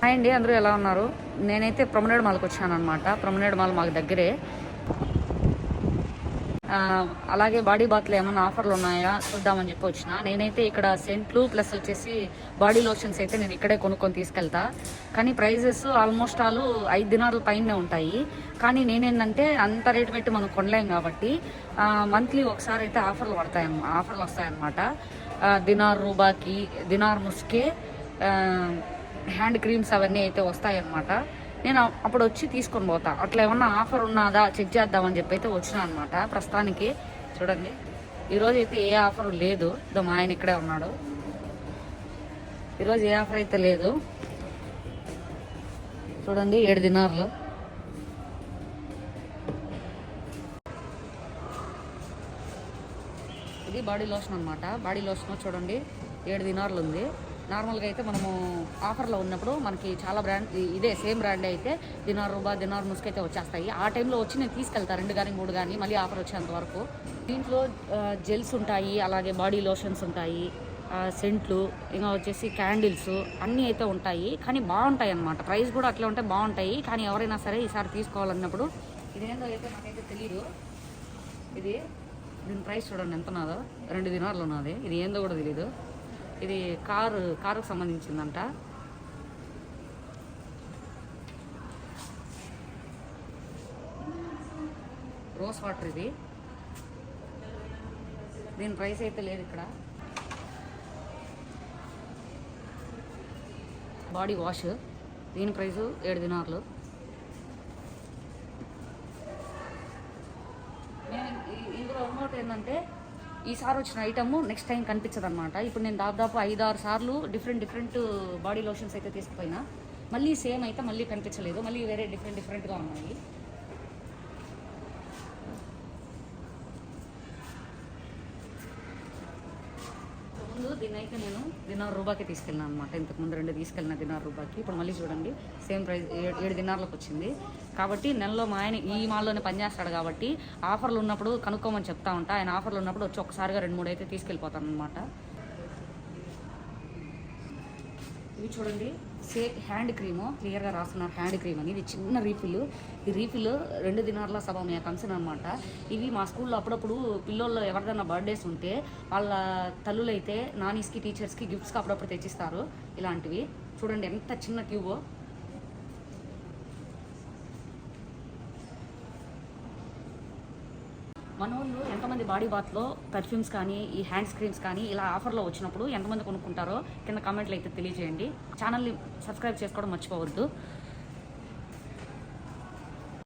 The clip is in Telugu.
హాయ్ అండి అందరూ ఎలా ఉన్నారు? నేనైతే ప్రొమనేడ్ మాల్కి వచ్చాను అనమాట ప్రొమనేడ్ మాల్ మాకు దగ్గరే. అలాగే బాడీ బాత్లో ఏమైనా ఆఫర్లు ఉన్నాయా? చూద్దామని చెప్పి వచ్చిన. నేనైతే ఇక్కడ సెంట్లు ప్లస్ వచ్చేసి బాడీ లోషన్స్ అయితే నేను ఇక్కడే కొనుక్కొని తీసుకెళ్తా. కానీ ప్రైజెస్ ఆల్మోస్ట్ ఆల్ ఐదు దినాల పైనే ఉంటాయి. కానీ నేనేంటంటే అంత రేటు పెట్టి మనం కొనలేం కాబట్టి మంత్లీ ఒకసారి అయితే ఆఫర్లు పడతాయి ఆఫర్లు వస్తాయన్నమాట. దినార్ రూబాకి దినార్ ముస్కే హ్యాండ్ క్రీమ్స్ అవన్నీ అయితే వస్తాయన్నమాట. నేను అప్పుడు వచ్చి తీసుకొని పోతా. అట్లా ఏమన్నా ఆఫర్ ఉన్నదా? చెక్ చేద్దామని చెప్పి అయితే వచ్చిన అనమాట ప్రస్తుతానికి. చూడండి. ఈరోజు అయితే ఏ ఆఫర్ లేదు. ఇదో మా ఆయన ఇక్కడే ఉన్నాడు. ఈరోజు ఏ ఆఫర్ అయితే లేదు. చూడండి ఏడు దినార్లు. ఇది బాడీ లోషన్ అనమాట బాడీ లోషన్ చూడండి. ఏడు దినార్లు ఉంది. నార్మల్గా అయితే మనము ఆఫర్లో ఉన్నప్పుడు మనకి చాలా బ్రాండ్ ఇదే సేమ్ బ్రాండ్ అయితే దినార్ రూబా దినార్ ముసుకు అయితే వచ్చేస్తాయి. ఆ టైంలో వచ్చి నేను తీసుకెళ్తాను రెండు కానీ మూడు కానీ మళ్ళీ ఆఫర్ వచ్చేంత వరకు. దీంట్లో జెల్స్ ఉంటాయి అలాగే బాడీ లోషన్స్ ఉంటాయి సెంట్లు ఇంకా వచ్చేసి క్యాండిల్స్ అన్నీ అయితే ఉంటాయి. కానీ బాగుంటాయి అన్నమాట. ప్రైస్ కూడా అట్లా ఉంటే బాగుంటాయి. కానీ ఎవరైనా సరే ఈసారి తీసుకోవాలన్నప్పుడు ఇదేందో అయితే నాకైతే తెలియదు ఇది దీని ప్రైస్ చూడండి ఎంత నాదో? రెండు దినార్లు ఉన్నది ఇది ఏందో కూడా తెలియదు ఇది కారు కారుకు సంబంధించిందంట. రోస్ వాటర్ ఇది. దీని ప్రైస్ అయితే లేదు ఇక్కడ. Body wash. దీని ప్రైస్ ఏడు దినార్లు. ఇందులో అమౌంట్ ఏంటంటే ఈసారి వచ్చిన ఐటమ్ నెక్స్ట్ టైం కనిపించదు అనమాట ఇప్పుడు నేను దాదాపు ఐదు ఆరు సార్లు డిఫరెంట్ డిఫరెంట్ బాడీ లోషన్స్ అయితే తీసుకుపోయినా. మళ్ళీ సేమ్ అయితే మళ్ళీ కనిపించలేదు. మళ్ళీ వేరే డిఫరెంట్ డిఫరెంట్గా ఉన్నాయి. దీని అయితే నేను దినార్ రూపాకి తీసుకెళ్ళాను అనమాట ఇంతకు ముందు రెండు తీసుకెళ్ళిన దినార్ రూపాకి. ఇప్పుడు మళ్ళీ చూడండి సేమ్ ప్రైస్ ఏడు ఏడు దినార్లకు వచ్చింది. కాబట్టి నెలలో మా ఆయన ఈ మాల్లోనే పనిచేస్తాడు కాబట్టి ఆఫర్లు ఉన్నప్పుడు కనుక్కోమని చెప్తా ఉంటా. ఆయన ఆఫర్లు ఉన్నప్పుడు వచ్చి ఒకసారిగా రెండు మూడు అయితే తీసుకెళ్ళిపోతాను అనమాట ఇవి చూడండి. సే హ్యాండ్ క్రీము. క్లియర్గా రాస్తున్నారు హ్యాండ్ క్రీమ్ అని. ఇది చిన్న రీఫిల్. ఈ రీఫిల్ రెండు దినార్ల సభ మీ అనమాట ఇవి మా స్కూల్లో అప్పుడప్పుడు పిల్లల్లో ఎవరిదైనా బర్త్డేస్ ఉంటే వాళ్ళ తల్లులైతే నానీస్కి టీచర్స్కి గిఫ్ట్స్కి అప్పుడప్పుడు తెచ్చిస్తారు. ఇలాంటివి. చూడండి ఎంత చిన్న ట్యూబో మన వాళ్ళు ఎంతమంది బాడీ బాత్లో పర్ఫ్యూమ్స్ కానీ ఈ హ్యాండ్స్ క్రీమ్స్ కానీ ఇలా ఆఫర్లో వచ్చినప్పుడు ఎంతమంది కొనుక్కుంటారో కింద కామెంట్లు అయితే తెలియజేయండి. ఛానల్ని సబ్స్క్రైబ్ చేసుకోవడం మర్చిపోవద్దు.